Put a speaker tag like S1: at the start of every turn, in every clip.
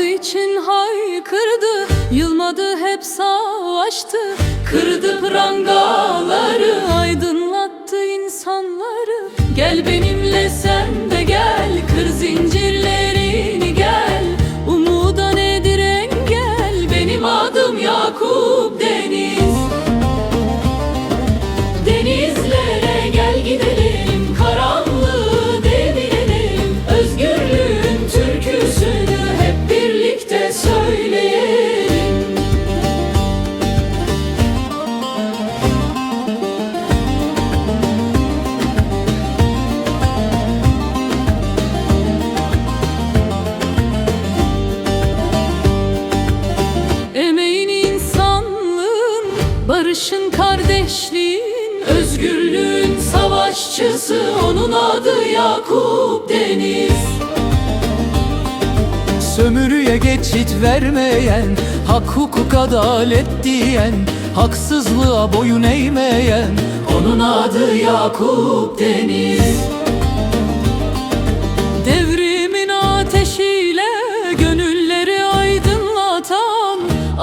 S1: için haykırdı Yılmadı hep savaştı. Kırdı prangaları Aydınlattı insanları. Gel benimle barışın kardeşliğin Özgürlüğün savaşçısı onun adı Yakup Deniz.
S2: Sömürüye geçit vermeyen Hak hukuk adalet diyen Haksızlığa boyun eğmeyen
S1: Onun adı Yakup Deniz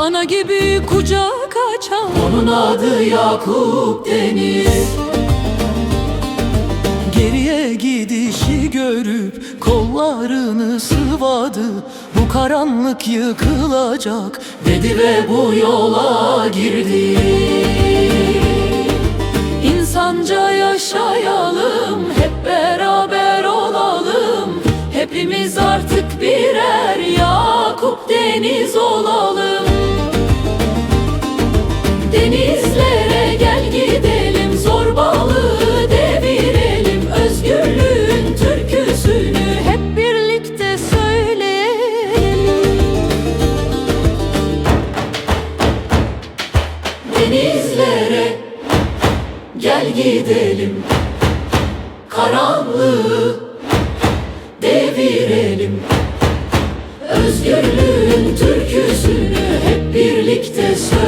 S1: Ana gibi kucak açan Onun adı Yakup Deniz
S2: Geriye gidişi görüp kollarını sıvadı. Bu karanlık yıkılacak
S1: dedi ve bu yola girdi. İnsanca yaşayalım, hep beraber olalım. Hepimiz artık birer Yakup Deniz olalım Denizlere. Gel gidelim Karanlığı devirelim. Özgürlüğün türküsünü hep birlikte söyleyelim